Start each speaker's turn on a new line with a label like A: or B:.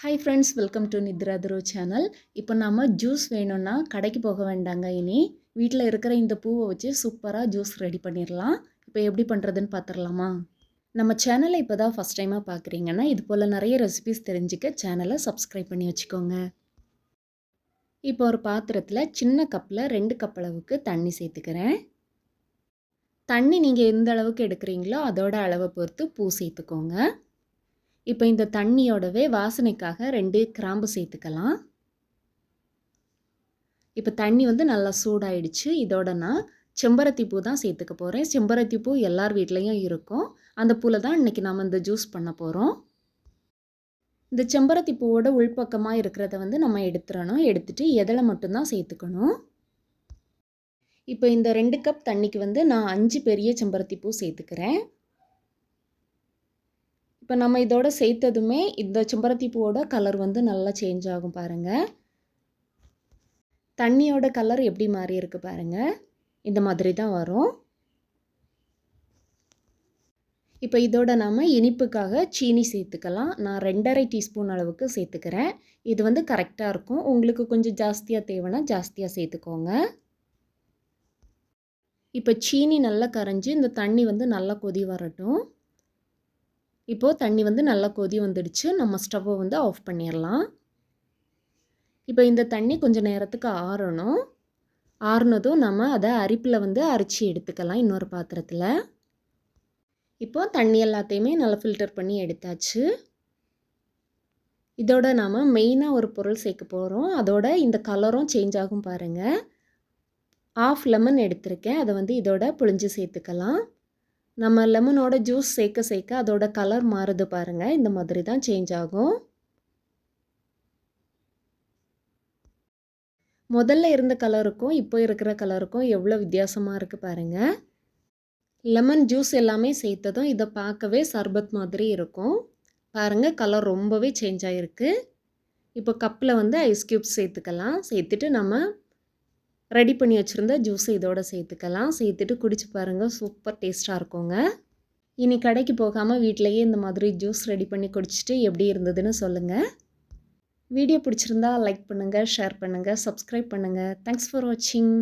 A: Hi friends welcome to நித்ராதுரு channel இப்போ நம்ம ஜூஸ் வேணும்னா கடைக்கு போக வேண்டாங்க இனி. வீட்டில் இருக்கிற இந்த பூவை வச்சு சூப்பராக ஜூஸ் ரெடி பண்ணிடலாம் இப்போ எப்படி பண்ணுறதுன்னு பார்த்துடலாமா நம்ம சேனலை இப்போ தான் ஃபஸ்ட் டைமாக பார்க்குறீங்கன்னா இது போல் நிறைய ரெசிபிஸ் தெரிஞ்சுக்க சேனலை சப்ஸ்கிரைப் பண்ணி வச்சுக்கோங்க. இப்போ ஒரு பாத்திரத்தில் சின்ன கப்பில் ரெண்டு கப் அளவுக்கு தண்ணி சேர்த்துக்கிறேன். தண்ணி நீங்கள் எந்த அளவுக்கு எடுக்கிறீங்களோ அதோட அளவை பொறுத்து பூ சேர்த்துக்கோங்க. இப்போ இந்த தண்ணியோடவே வாசனைக்காக ரெண்டு கிராம்பு சேர்த்துக்கலாம். இப்போ தண்ணி வந்து நல்லா சூடாயிடுச்சு. இதோட நான் செம்பருத்தி பூ தான் சேர்த்துக்க போகிறேன் செம்பருத்தி பூ எல்லார் வீட்லேயும் இருக்கும். அந்த பூவில் தான் இன்றைக்கி நம்ம இந்த ஜூஸ் பண்ண போகிறோம் இந்த செம்பருத்தி பூவோட உள்பக்கமாக இருக்கிறத வந்து நம்ம எடுத்துடணும். எடுத்துகிட்டு எதில் மட்டும்தான் சேர்த்துக்கணும். இப்போ இந்த ரெண்டு கப் தண்ணிக்கு வந்து நான் அஞ்சு பெரிய செம்பருத்தி பூ சேர்த்துக்கிறேன். இப்போ நம்ம இதோட சேர்த்ததுமே இந்த செம்பருத்தி பூவோட கலர் வந்து நல்லா சேஞ்ச் ஆகும் பாருங்கள் தண்ணியோட கலர் எப்படி மாறி இருக்கு பாருங்கள் இந்த மாதிரி தான் வரும். இப்போ இதோட நாம் இனிப்புக்காக சீனி சேர்த்துக்கலாம். நான் ரெண்டரை டீஸ்பூன் அளவுக்கு சேர்த்துக்கிறேன். இது வந்து கரெக்டாக இருக்கும். உங்களுக்கு கொஞ்சம் ஜாஸ்தியாக தேவைன்னா ஜாஸ்தியாக சேர்த்துக்கோங்க. இப்போ சீனி நல்லா கரைஞ்சி இந்த தண்ணி வந்து நல்லா கொதி வரட்டும். இப்போது தண்ணி வந்து நல்லா கொதி வந்துடுச்சு. நம்ம ஸ்டவ்வை வந்து ஆஃப் பண்ணிடலாம் இப்போ இந்த தண்ணி கொஞ்சம் நேரத்துக்கு ஆறணும். ஆறுனதும் நம்ம அதை அரிப்பில் வந்து அரிச்சு எடுத்துக்கலாம் இன்னொரு பாத்திரத்தில். இப்போது தண்ணி எல்லாத்தையுமே நல்லா ஃபில்டர் பண்ணி எடுத்தாச்சு. இதோட நாம் மெயினாக ஒரு பொருள் சேர்க்க போகிறோம் அதோட இந்த கலரும் சேஞ்ச் ஆகும் பாருங்கள் ஆஃப் லெமன் எடுத்திருக்கேன். அதை வந்து இதோட புழிஞ்சு சேர்த்துக்கலாம். நம்ம லெமனோட ஜூஸ் சேர்க்க சேர்க்க அதோட கலர் மாறுது பாருங்கள் இந்த மாதிரி தான் சேஞ்ச் ஆகும். முதல்ல இருந்த கலருக்கும் இப்போ இருக்கிற கலருக்கும் எவ்வளோ வித்தியாசமாக இருக்குது பாருங்கள் லெமன் ஜூஸ் எல்லாமே சேர்த்ததும் இதை பார்க்கவே சர்பத் மாதிரி இருக்கும். பாருங்கள் கலர் ரொம்பவே சேஞ்ச் ஆகிருக்கு இப்போ கப்பில் வந்து ஐஸ் க்யூப்ஸ் சேர்த்துக்கலாம். சேர்த்துட்டு நம்ம ரெடி பண்ணி வச்சுருந்த ஜூஸை இதோட சேர்த்துக்கலாம். சேர்த்துட்டு குடிச்சு பாருங்கள் சூப்பர் டேஸ்ட்டாக இருக்குங்க. இனி கடைக்கு போகாமல் வீட்டிலையே இந்த மாதிரி ஜூஸ் ரெடி பண்ணி குடிச்சிட்டு எப்படி இருந்ததுன்னு சொல்லுங்கள் வீடியோ பிடிச்சிருந்தா லைக் பண்ணுங்கள் ஷேர் பண்ணுங்கள் சப்ஸ்கிரைப் பண்ணுங்கள் தேங்க்ஸ் ஃபார் வாட்சிங்